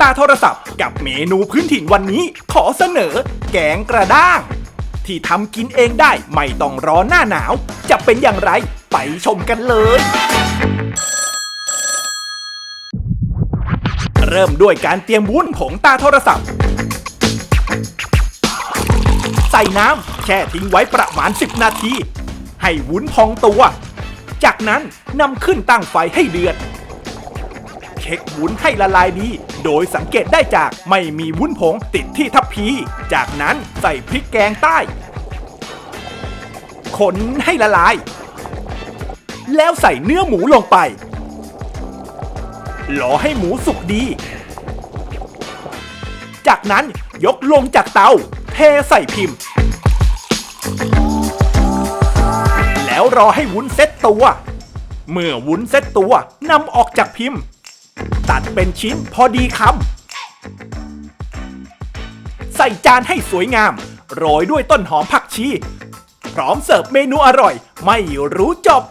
ตาโทรศัพท์กับเมนูพื้นถิ่นวันนี้ ขอเสนอ แกงกระด้าง ที่ทำกินเองได้ไม่ต้องรอหน้าหนาว จะเป็นอย่างไรไปชมกันเลย เริ่มด้วยการเตรียมวุ้นผงตาโทรศัพท์ ใส่น้ำแช่ทิ้งไว้ประมาณ 10 นาที ให้วุ้นพองตัว จากนั้นนำขึ้นตั้งไฟให้เดือด ช็ควุ้นให้ละลายดี โดยสังเกตได้จากไม่มีวุ้นผงติดที่ทัพพี จากนั้นใส่พริกแกงใต้ คนให้ละลาย แล้วใส่เนื้อหมูลงไป รอให้หมูสุกดี จากนั้นยกลงจากเตา เทใส่พิมพ์ แล้วรอให้วุ้นเซ็ตตัวเมื่อวุ้นเซ็ตตัวนำออกจากพิมพ์ ตัดเป็นชิ้นพอดีคำ ใส่จานให้สวยงาม โรยด้วยต้นหอมผักชี พร้อมเสิร์ฟเมนูอร่อย ไม่รู้จบ